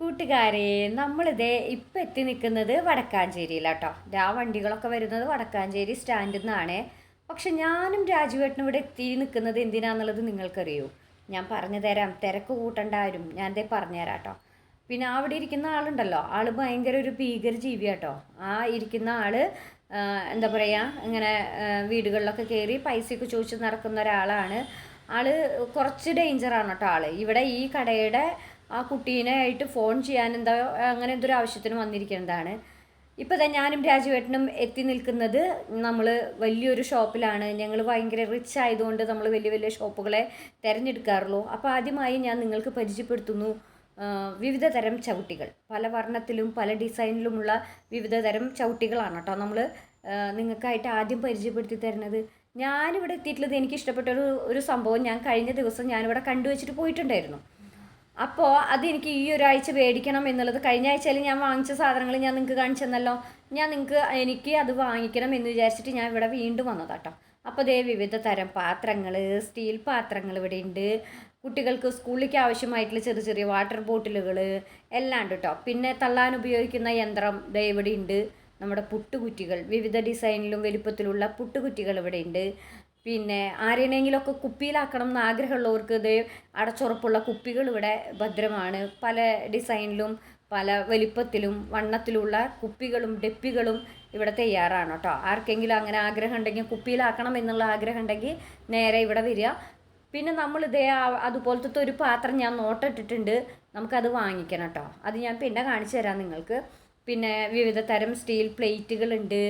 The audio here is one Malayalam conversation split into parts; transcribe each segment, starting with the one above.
കൂട്ടുകാരെ നമ്മളിതേ ഇപ്പം എത്തി നിൽക്കുന്നത് വടക്കാഞ്ചേരിയിലാട്ടോ. ആ വണ്ടികളൊക്കെ വരുന്നത് വടക്കാഞ്ചേരി സ്റ്റാൻഡിൽ നിന്നാണ് പക്ഷെ ഞാനും രാജുവേട്ടനും ഇവിടെ എത്തി നിൽക്കുന്നത് എന്തിനാന്നുള്ളത് നിങ്ങൾക്കറിയൂ? ഞാൻ പറഞ്ഞു തരാം. തിരക്ക് കൂട്ടണ്ടാരും ഞാൻ ഇതേ പറഞ്ഞു തരാം കേട്ടോ പിന്നെ അവിടെ ഇരിക്കുന്ന ആളുണ്ടല്ലോ. ആൾ ഭയങ്കര ഒരു ഭീകര ജീവിയാട്ടോ. ആ ഇരിക്കുന്ന ആൾ എന്താ പറയുക ഇങ്ങനെ വീടുകളിലൊക്കെ കയറി പൈസയൊക്കെ ചോദിച്ച് നടക്കുന്ന ഒരാളാണ്. ആൾ കുറച്ച് ഡേഞ്ചറാണ് കേട്ടോ ആൾ ഇവിടെ ഈ കടയുടെ ആ കുട്ടീനെ ആയിട്ട് ഫോൺ ചെയ്യാൻ എന്താ അങ്ങനെ എന്തൊരു ആവശ്യത്തിന് വന്നിരിക്കുന്നതാണ്. ഇപ്പോൾ തന്നെ ഞാനും രാജുവേട്ടനും എത്തി നിൽക്കുന്നത് നമ്മൾ വലിയൊരു ഷോപ്പിലാണ്. ഞങ്ങൾ ഭയങ്കര റിച്ച് ആയതുകൊണ്ട് നമ്മൾ വലിയ വലിയ ഷോപ്പുകളെ തിരഞ്ഞെടുക്കാറുള്ളൂ. അപ്പോൾ ആദ്യമായി ഞാൻ നിങ്ങൾക്ക് പരിചയപ്പെടുത്തുന്നു വിവിധ തരം ചവിട്ടികൾ. പല വർണത്തിലും പല ഡിസൈനിലുമുള്ള വിവിധ തരം ചവിട്ടികളാണ് കേട്ടോ നമ്മൾ നിങ്ങൾക്കായിട്ട് ആദ്യം പരിചയപ്പെടുത്തി തരുന്നത്. ഞാനിവിടെ എത്തിയിട്ടുള്ളത് എനിക്ക് ഇഷ്ടപ്പെട്ട ഒരു ഒരു സംഭവം ഞാൻ കഴിഞ്ഞ ദിവസം ഞാനിവിടെ കണ്ടുവച്ചിട്ട് പോയിട്ടുണ്ടായിരുന്നു. അപ്പോൾ അതെനിക്ക് ഈ ഒരാഴ്ച മേടിക്കണം എന്നുള്ളത്. കഴിഞ്ഞ ആഴ്ചയിൽ ഞാൻ വാങ്ങിച്ച സാധനങ്ങൾ ഞാൻ നിങ്ങൾക്ക് കാണിച്ചു തന്നല്ലോ ഞാൻ നിങ്ങൾക്ക് എനിക്ക് അത് വാങ്ങിക്കണം എന്ന് വിചാരിച്ചിട്ട് ഞാൻ ഇവിടെ വീണ്ടും വന്നതാട്ടോ. അപ്പോൾ ദേ വിവിധ തരം പാത്രങ്ങൾ സ്റ്റീൽ പാത്രങ്ങൾ ഇവിടെ ഉണ്ട് കുട്ടികൾക്ക് സ്കൂളിലേക്ക് ആവശ്യമായിട്ടുള്ള ചെറിയ ചെറിയ വാട്ടർ ബോട്ടിലുകൾ എല്ലാം ഉണ്ട് കേട്ടോ പിന്നെ തള്ളാൻ ഉപയോഗിക്കുന്ന യന്ത്രം ദേ ഇവിടെ ഉണ്ട് നമ്മുടെ പുട്ടുകുറ്റികൾ വിവിധ ഡിസൈനിലും വലുപ്പത്തിലുള്ള പുട്ടുകുറ്റികൾ ഇവിടെ ഉണ്ട് പിന്നെ ആരെയെങ്കിലുമൊക്കെ കുപ്പിയിലാക്കണം എന്ന് ആഗ്രഹമുള്ളവർക്ക് ഇത് അടച്ചുറപ്പുള്ള കുപ്പികൾ ഇവിടെ ഭദ്രമാണ്. പല ഡിസൈനിലും പല വലിപ്പത്തിലും വണ്ണത്തിലുള്ള കുപ്പികളും ഡെപ്പികളും ഇവിടെ തയ്യാറാണ് കേട്ടോ. ആർക്കെങ്കിലും അങ്ങനെ ആഗ്രഹം ഉണ്ടെങ്കിൽ കുപ്പിയിലാക്കണം എന്നുള്ള ആഗ്രഹം ഉണ്ടെങ്കിൽ നേരെ ഇവിടെ വരിക. പിന്നെ നമ്മൾ ഇതേ അതുപോലത്തെ ഒരു പാത്രം ഞാൻ നോട്ടിട്ടിട്ടുണ്ട്. നമുക്കത് വാങ്ങിക്കണം കേട്ടോ. അത് ഞാൻ പിന്നെ കാണിച്ചു തരാം നിങ്ങൾക്ക്. പിന്നെ വിവിധ തരം സ്റ്റീൽ പ്ലേറ്റുകളുണ്ട്.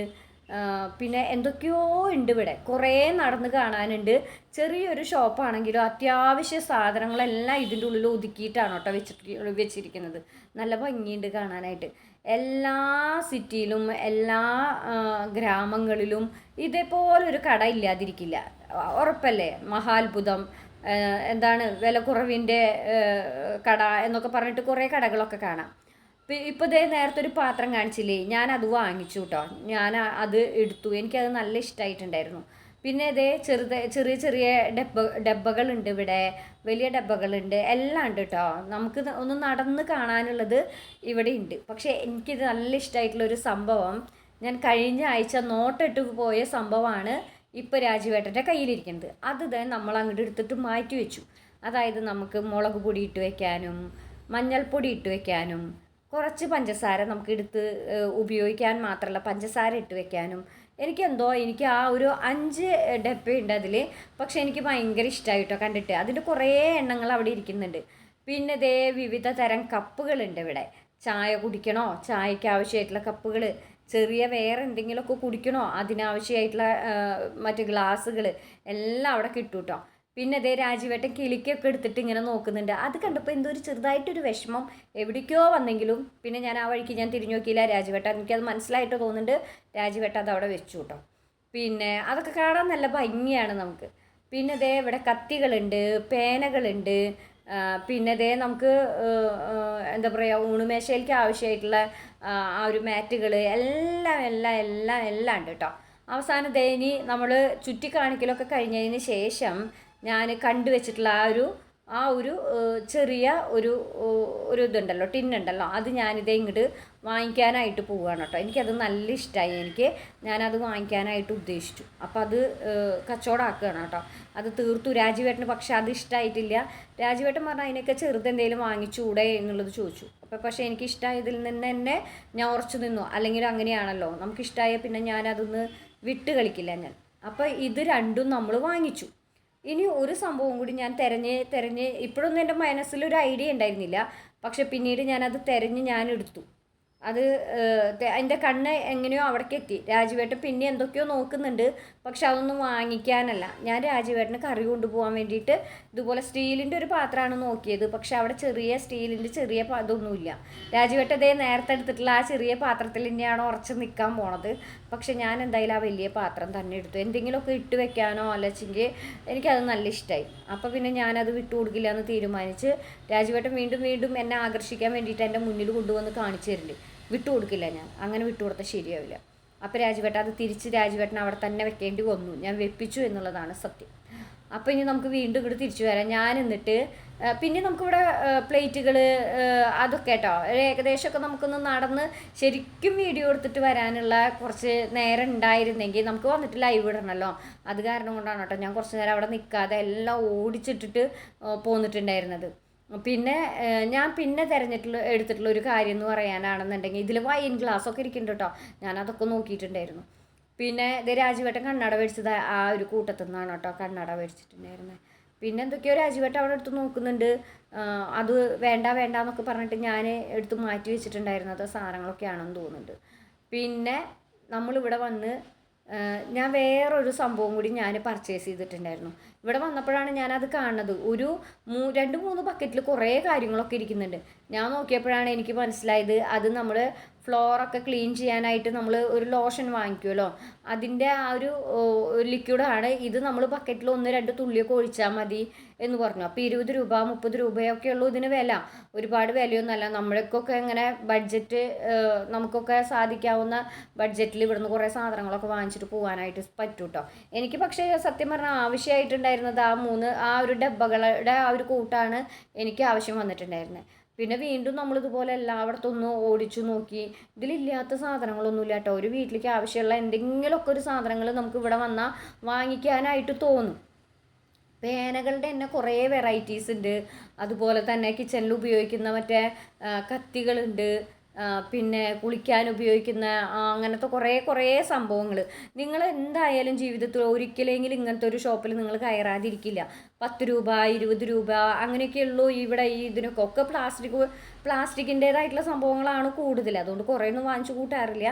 പിന്നെ എന്തൊക്കെയോ ഉണ്ട് ഇവിടെ. കുറേ നടന്ന് കാണാനുണ്ട്. ചെറിയൊരു ഷോപ്പാണെങ്കിലും അത്യാവശ്യ സാധനങ്ങളെല്ലാം ഇതിന്റെ ഉള്ളിൽ ഒതുക്കിയിട്ടാണ് കേട്ടോ വെച്ചിട്ട് വെച്ചിരിക്കുന്നത്. നല്ല ഭംഗിയുണ്ട് കാണാനായിട്ട്. എല്ലാ സിറ്റിയിലും എല്ലാ ഗ്രാമങ്ങളിലും ഇതേപോലൊരു കട ഇല്ലാതിരിക്കില്ല. ഉറപ്പല്ലേ? മഹാത്ഭുതം. എന്താണ് വില കുറവിന്റെ കട എന്നൊക്കെ പറഞ്ഞിട്ട് കുറേ കടകളൊക്കെ കാണാം. ഇപ്പോൾ ദേ നേരത്തെ ഒരു പാത്രം കാണിച്ചില്ലേ? ഞാൻ അത് വാങ്ങിച്ചു കേട്ടോ ഞാൻ അത് എടുത്തു. എനിക്കത് നല്ല ഇഷ്ടമായിട്ടുണ്ടായിരുന്നു പിന്നെ ഇതേ ചെറുത് ചെറിയ ചെറിയ ഡബ്ബ ഡബ്ബകളുണ്ട് ഇവിടെ. വലിയ ഡബ്ബകളുണ്ട്. എല്ലാം ഉണ്ട് കേട്ടോ നമുക്ക് ഒന്ന് നടന്ന് കാണാനുള്ളത് ഇവിടെ ഉണ്ട് പക്ഷേ എനിക്കിത് നല്ല ഇഷ്ടമായിട്ടുള്ള ഒരു സംഭവം ഞാൻ കഴിഞ്ഞ ആഴ്ച നോട്ടിട്ട് പോയ സംഭവമാണ് ഇപ്പോൾ രാജുവേട്ടന്റെ കയ്യിലിരിക്കുന്നത്. അത് തന്നെ നമ്മൾ അങ്ങോട്ട് എടുത്തിട്ട് മാറ്റി വെച്ചു. അതായത് നമുക്ക് മുളക് പൊടി ഇട്ട് വെക്കാനും മഞ്ഞൾപ്പൊടി ഇട്ട് വെക്കാനും കുറച്ച് പഞ്ചസാര നമുക്ക് എടുത്ത് ഉപയോഗിക്കാൻ മാത്രമല്ല പഞ്ചസാര ഇട്ട് വെക്കാനും. എനിക്കെന്തോ എനിക്ക് ആ ഒരു അഞ്ച് ഡപ്പയുണ്ട് അതിൽ പക്ഷെ എനിക്ക് ഭയങ്കര ഇഷ്ടമായിട്ടോ കണ്ടിട്ട്. അതിന്റെ കുറേ എണ്ണങ്ങൾ അവിടെ ഇരിക്കുന്നുണ്ട്. പിന്നെ ഇതേ വിവിധ തരം കപ്പുകളുണ്ട് ഇവിടെ. ചായ കുടിക്കണോ? ചായക്ക് ആവശ്യമായിട്ടുള്ള കപ്പുകൾ ചെറിയ വേറെ എന്തെങ്കിലുമൊക്കെ കുടിക്കണോ? അതിനാവശ്യമായിട്ടുള്ള മറ്റ് ഗ്ലാസ്സുകൾ എല്ലാം അവിടെ കിട്ടും കേട്ടോ പിന്നെ അതേ രാജീവേട്ടൻ കിളിക്കൊക്കെ എടുത്തിട്ട് ഇങ്ങനെ നോക്കുന്നുണ്ട്. അത് കണ്ടപ്പോൾ എന്തോ ഒരു ചെറുതായിട്ടൊരു വിഷമം. എവിടേക്കോ വന്നെങ്കിലും പിന്നെ ഞാൻ ആ വഴിക്ക് ഞാൻ തിരിഞ്ഞു നോക്കിയില്ല രാജുവേട്ടൻ എനിക്കത് മനസ്സിലായിട്ട് തോന്നുന്നുണ്ട് രാജുവേട്ടൻ അത് അവിടെ വെച്ചു കേട്ടോ പിന്നെ അതൊക്കെ കാണാൻ നല്ല ഭംഗിയാണ് നമുക്ക്. പിന്നെ ദേ ഇവിടെ കത്തികളുണ്ട് പേനകളുണ്ട്. പിന്നെ ദേ നമുക്ക് എന്താ പറയുക ഊണുമേശയിലേക്ക് ആവശ്യമായിട്ടുള്ള ആ, ഒരു മാറ്റുകൾ എല്ലാം എല്ലാം എല്ലാം എല്ലാം ഉണ്ട് കേട്ടോ അവസാനം ദേ ഇനി നമ്മൾ ചുറ്റിക്കാണിക്കലൊക്കെ കഴിഞ്ഞതിന് ശേഷം ഞാൻ കണ്ടുവച്ചിട്ടുള്ള ആ ഒരു ആ ഒരു ചെറിയ ഒരു ഒരു ഇതുണ്ടല്ലോ ടിന്നുണ്ടല്ലോ അത് ഞാനിതേ ഇങ്ങോട്ട് വാങ്ങിക്കാനായിട്ട് പോവുകയാണ് കേട്ടോ. എനിക്കത് നല്ല ഇഷ്ടമായി എനിക്ക് ഞാനത് വാങ്ങിക്കാനായിട്ട് ഉദ്ദേശിച്ചു. അപ്പോൾ അത് കച്ചവടമാക്കുകയാണ് കേട്ടോ. അത് തീർത്തു. രാജുവേട്ടന് പക്ഷെ അത് ഇഷ്ടമായിട്ടില്ല രാജുവേട്ടൻ പറഞ്ഞാൽ അതിനൊക്കെ ചെറുതെന്തെങ്കിലും വാങ്ങിച്ചൂടെ എന്നുള്ളത് ചോദിച്ചു. അപ്പോൾ പക്ഷേ എനിക്ക് ഇഷ്ടമായതിൽ നിന്ന് തന്നെ ഞാൻ ഉറച്ചു നിന്നു. അല്ലെങ്കിൽ അങ്ങനെയാണല്ലോ. നമുക്ക് ഇഷ്ടമായ പിന്നെ ഞാനതൊന്ന് വിട്ട് കളിക്കില്ല ഞാൻ. അപ്പോൾ ഇത് രണ്ടും നമ്മൾ വാങ്ങിച്ചു. ഇനി ഒരു സംഭവം കൂടി ഞാൻ തിരഞ്ഞ് തിരഞ്ഞ് ഇപ്പോഴൊന്നും എന്റെ മനസ്സിലൊരു ഐഡിയ ഉണ്ടായിരുന്നില്ല. പക്ഷെ പിന്നീട് ഞാനത് തിരഞ്ഞ് ഞാൻ എടുത്തു അത് എന്റെ കണ്ണ് എങ്ങനെയോ അവിടേക്ക് എത്തി. രാജുവേട്ടൻ പിന്നെ എന്തൊക്കെയോ നോക്കുന്നുണ്ട്. പക്ഷെ അതൊന്നും വാങ്ങിക്കാനല്ല. ഞാൻ രാജുവേട്ടന് കറി കൊണ്ടുപോകാൻ വേണ്ടിയിട്ട് ഇതുപോലെ സ്റ്റീലിന്റെ ഒരു പാത്രമാണ് നോക്കിയത്. പക്ഷെ അവിടെ ചെറിയ സ്റ്റീലിന്റെ ചെറിയ ഇതൊന്നുമില്ല. രാജുവേട്ടൻ അതേ നേരത്തെ എടുത്തിട്ടുള്ള ആ ചെറിയ പാത്രത്തിൽ തന്നെയാണ് ഉറച്ച് നിൽക്കാൻ പോണത്. പക്ഷെ ഞാൻ എന്തായാലും ആ വലിയ പാത്രം തന്നെ എടുത്തു. എന്തെങ്കിലുമൊക്കെ ഇട്ട് വെക്കാനോ അല്ലെങ്കിൽ എനിക്കത് നല്ല ഇഷ്ടമായി അപ്പോൾ പിന്നെ ഞാനത് വിട്ടു കൊടുക്കില്ല എന്ന് തീരുമാനിച്ച് രാജുവേട്ടൻ വീണ്ടും വീണ്ടും എന്നെ ആകർഷിക്കാൻ വേണ്ടിയിട്ട് എന്റെ മുന്നിൽ കൊണ്ടുവന്ന് കാണിച്ചു തരുന്നുണ്ട് വിട്ടു കൊടുക്കില്ല ഞാൻ. അങ്ങനെ വിട്ടു കൊടുത്താൽ ശരിയാവില്ല. അപ്പോൾ രാജുവേട്ടൻ അത് തിരിച്ച് രാജുവേട്ടൻ അവിടെ തന്നെ വെക്കേണ്ടി വന്നു. ഞാൻ വെപ്പിച്ചു എന്നുള്ളതാണ് സത്യം. അപ്പോൾ ഇനി നമുക്ക് വീണ്ടും ഇങ്ങോട്ട് തിരിച്ചു വരാം. ഞാൻ എന്നിട്ട് പിന്നെ നമുക്കിവിടെ പ്ലേറ്റുകൾ അതൊക്കെ കേട്ടോ. ഏകദേശമൊക്കെ നമുക്കൊന്ന് നടന്ന് ശരിക്കും വീഡിയോ എടുത്തിട്ട് വരാനുള്ള കുറച്ച് നേരം ഉണ്ടായിരുന്നെങ്കിൽ നമുക്ക് വന്നിട്ട് ലൈവ് ഇടണമല്ലോ അത് കാരണം കൊണ്ടാണ് കേട്ടോ ഞാൻ കുറച്ച് നേരം അവിടെ നിൽക്കാതെ എല്ലാം ഓടിച്ചിട്ടിട്ട് പോന്നിട്ടുണ്ടായിരുന്നത്. പിന്നെ ഞാൻ പിന്നെ തിരഞ്ഞിട്ടുള്ള എടുത്തിട്ടുള്ള ഒരു കാര്യം എന്ന് പറയാനാണെന്നുണ്ടെങ്കിൽ ഇതിൽ വൈൻ ഗ്ലാസ് ഒക്കെ ഇരിക്കുന്നുണ്ട് കേട്ടോ ഞാൻ അതൊക്കെ നോക്കിയിട്ടുണ്ടായിരുന്നു. പിന്നെ ഇത് രാജുവേട്ടൻ കണ്ണട മേടിച്ചത് ആ ഒരു കൂട്ടത്തിൽ നിന്നാണ് കേട്ടോ കണ്ണട മേടിച്ചിട്ടുണ്ടായിരുന്നത് പിന്നെ എന്തൊക്കെയോ രാജുവേട്ടൻ അവിടെ എടുത്ത് നോക്കുന്നുണ്ട്. അത് വേണ്ട വേണ്ട എന്നൊക്കെ പറഞ്ഞിട്ട് ഞാൻ എടുത്ത് മാറ്റി വെച്ചിട്ടുണ്ടായിരുന്നത് സാധനങ്ങളൊക്കെ ആണെന്ന് തോന്നുന്നുണ്ട്. പിന്നെ നമ്മളിവിടെ വന്ന് ഞാൻ വേറൊരു സംഭവം കൂടി ഞാൻ പർച്ചേസ് ചെയ്തിട്ടുണ്ടായിരുന്നു. ഇവിടെ വന്നപ്പോഴാണ് ഞാൻ അത് കാണുന്നത്. ഒരു മൂ രണ്ട് മൂന്ന് ബക്കറ്റിൽ കുറേ കാര്യങ്ങളൊക്കെ ഇരിക്കുന്നുണ്ട്. ഞാൻ നോക്കിയപ്പോഴാണ് എനിക്ക് മനസ്സിലായത് അത് നമ്മൾ ഫ്ലോറൊക്കെ ക്ലീൻ ചെയ്യാനായിട്ട് നമ്മൾ ഒരു ലോഷൻ വാങ്ങിക്കുമല്ലോ അതിന്റെ ആ ഒരു ലിക്വിഡാണ് ഇത് നമ്മൾ ബക്കറ്റിൽ ഒന്ന് രണ്ട് തുള്ളിയൊക്കെ ഒഴിച്ചാൽ മതി എന്ന് പറഞ്ഞു. അപ്പോൾ ഇരുപത് രൂപ മുപ്പത് രൂപയൊക്കെ ഉള്ളൂ ഇതിന് വില. ഒരുപാട് വിലയൊന്നുമല്ല. നമ്മൾക്കൊക്കെ ഇങ്ങനെ ബഡ്ജറ്റ് നമുക്കൊക്കെ സാധിക്കാവുന്ന ബഡ്ജറ്റിൽ ഇവിടുന്ന് കുറേ സാധനങ്ങളൊക്കെ വാങ്ങിച്ചിട്ട് പോകാനായിട്ട് പറ്റൂട്ടോ. എനിക്ക് പക്ഷേ സത്യം പറഞ്ഞാൽ ആവശ്യമായിട്ടുണ്ടായിരുന്നത് ആ മൂന്ന് ആ ഒരു ഡബ്ബകളുടെ ആ ഒരു കൂട്ടാണ് എനിക്ക് ആവശ്യം വന്നിട്ടുണ്ടായിരുന്നത് പിന്നെ വീണ്ടും നമ്മളിതുപോലെ എല്ലായിടത്തും ഒന്ന് ഓടിച്ചു നോക്കി. ഇതിലില്ലാത്ത സാധനങ്ങളൊന്നുമില്ല കേട്ടോ. ഒരു വീട്ടിലേക്ക് ആവശ്യമുള്ള എന്തെങ്കിലുമൊക്കെ ഒരു സാധനങ്ങൾ നമുക്ക് ഇവിടെ വന്നാൽ വാങ്ങിക്കാനായിട്ട് തോന്നും. പേനകളുടെ തന്നെ കുറേ വെറൈറ്റീസ് ഉണ്ട്. അതുപോലെ തന്നെ കിച്ചണിൽ ഉപയോഗിക്കുന്ന മറ്റേ കത്തികളുണ്ട്. പിന്നെ കുളിക്കാൻ ഉപയോഗിക്കുന്ന അങ്ങനത്തെ കുറേ കുറേ സംഭവങ്ങൾ നിങ്ങൾ എന്തായാലും ജീവിതത്തിൽ ഒരിക്കലെങ്കിലും ഇങ്ങനത്തെ ഒരു ഷോപ്പിൽ നിങ്ങൾ കയറാതിരിക്കില്ല. പത്ത് രൂപ ഇരുപത് രൂപ അങ്ങനെയൊക്കെയുള്ളൂ ഇവിടെ ഈ ഇതിനൊക്കെ. ഒക്കെ പ്ലാസ്റ്റിക് പ്ലാസ്റ്റിക്കിന്റേതായിട്ടുള്ള സംഭവങ്ങളാണ് കൂടുതൽ അതുകൊണ്ട് കുറേ ഒന്നും വാങ്ങിച്ചു കൂട്ടാറില്ല.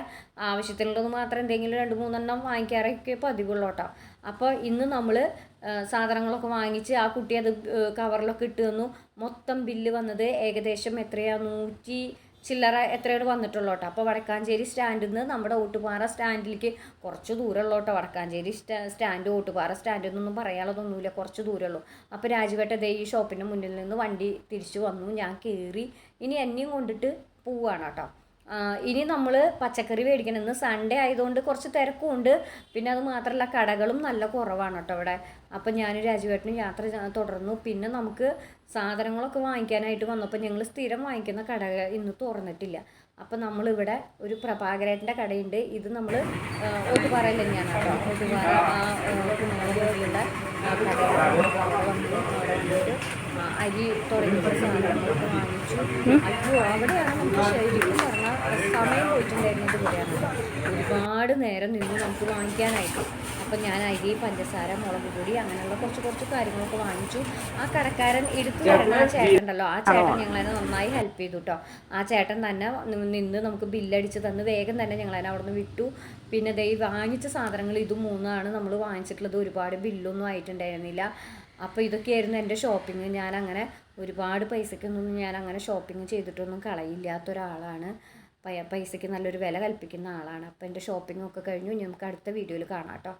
ആവശ്യത്തിനുള്ളത് മാത്രം എന്തെങ്കിലും രണ്ട് മൂന്നെണ്ണം വാങ്ങിക്കാറൊക്കെ പതിവുള്ളോട്ടോ. അപ്പോൾ ഇന്ന് നമ്മൾ സാധനങ്ങളൊക്കെ വാങ്ങിച്ച് ആ കുട്ടി അത് കവറിലൊക്കെ ഇട്ട് തന്നു. മൊത്തം ബില്ല് വന്നത് ഏകദേശം എത്രയാണ് നൂറ്റി ചില്ലറ എത്രയോട് വന്നിട്ടുള്ളൂ കേട്ടോ അപ്പോൾ വടക്കാഞ്ചേരി സ്റ്റാൻഡിൽ നിന്ന് നമ്മുടെ ഓട്ടുപാറ സ്റ്റാൻഡിലേക്ക് കുറച്ച് ദൂരമുള്ളൂ കേട്ടോ വടക്കാഞ്ചേരി സ്റ്റാ സ്റ്റാൻഡ് ഓട്ടുപാറ സ്റ്റാൻഡിൽ നിന്നൊന്നും പറയാനുള്ളതൊന്നുമില്ല. കുറച്ച് ദൂരമുള്ളൂ. അപ്പോൾ രാജുവേട്ട ദേ ഈ ഷോപ്പിന്റെ മുന്നിൽ നിന്ന് വണ്ടി തിരിച്ചു വന്നു. ഞാൻ കയറി ഇനി എന്നെയും കൊണ്ടിട്ട് പോവുകയാണ് കേട്ടോ ഇനി നമ്മൾ പച്ചക്കറി മേടിക്കണം. ഇന്ന് സൺഡേ ആയതുകൊണ്ട് കുറച്ച് തിരക്കുമുണ്ട്. പിന്നെ അത് മാത്രമല്ല കടകളും നല്ല കുറവാണ് കേട്ടോ ഇവിടെ. അപ്പം ഞാൻ രാജുവേട്ടനും യാത്ര തുടർന്നു. പിന്നെ നമുക്ക് സാധനങ്ങളൊക്കെ വാങ്ങിക്കാനായിട്ട് വന്നപ്പോൾ ഞങ്ങൾ സ്ഥിരം വാങ്ങിക്കുന്ന കട ഇന്ന് തുറന്നിട്ടില്ല. അപ്പം നമ്മളിവിടെ ഒരു പ്രഭാകരേട്ടന്റെ കടയുണ്ട്. ഇത് നമ്മൾ ഒട്ടുപാറയിൽ തന്നെയാണ് കേട്ടോ. ഒട്ടുപാറ അരി തുടങ്ങിയ സാധനങ്ങളൊക്കെ വാങ്ങിച്ചു. അയ്യോ അവിടെയാണ് നമുക്ക് ശരിക്കും പറഞ്ഞാൽ സമയം പോയിട്ടുണ്ടായിരുന്നത് ഇവിടെയാണ്. ഒരുപാട് നേരം നിന്ന് നമുക്ക് വാങ്ങിക്കാനായിട്ട്. അപ്പം ഞാൻ അരി പഞ്ചസാര മുളക് പൊടി അങ്ങനെയുള്ള കുറച്ച് കുറച്ച് കാര്യങ്ങളൊക്കെ വാങ്ങിച്ചു. ആ കടക്കാരൻ എടുത്തു തരുന്ന ആ ചേട്ടൻ ഉണ്ടല്ലോ. ആ ചേട്ടൻ ഞങ്ങളെ നന്നായി ഹെൽപ്പ് ചെയ്തു കേട്ടോ ആ ചേട്ടൻ തന്നെ നിന്ന് നമുക്ക് ബില്ലടിച്ച് തന്ന് വേഗം തന്നെ ഞങ്ങളതിനെ അവിടെ നിന്ന് വിട്ടു. പിന്നെ ദേ വാങ്ങിച്ച സാധനങ്ങൾ ഇത് മൂന്നാണ് നമ്മൾ വാങ്ങിച്ചിട്ടുള്ളത്. ഒരുപാട് ബില്ലൊന്നും ആയിട്ടുണ്ടായിരുന്നില്ല. അപ്പോൾ ഇതൊക്കെയായിരുന്നു എന്റെ ഷോപ്പിംഗ് ഞാൻ അങ്ങനെ ഒരുപാട് പൈസക്കൊന്നും ഞാൻ അങ്ങനെ ഷോപ്പിംഗ് ചെയ്തിട്ടൊന്നും കളയില്ലാത്ത ഒരാളാണ് പൈ- പൈസയ്ക്ക് നല്ലൊരു വില കൽപ്പിക്കുന്ന ആളാണ്. അപ്പോൾ എന്റെ ഷോപ്പിംഗ് ഒക്കെ കഴിഞ്ഞു. നമുക്ക് അടുത്ത വീഡിയോയിൽ കാണാം കേട്ടോ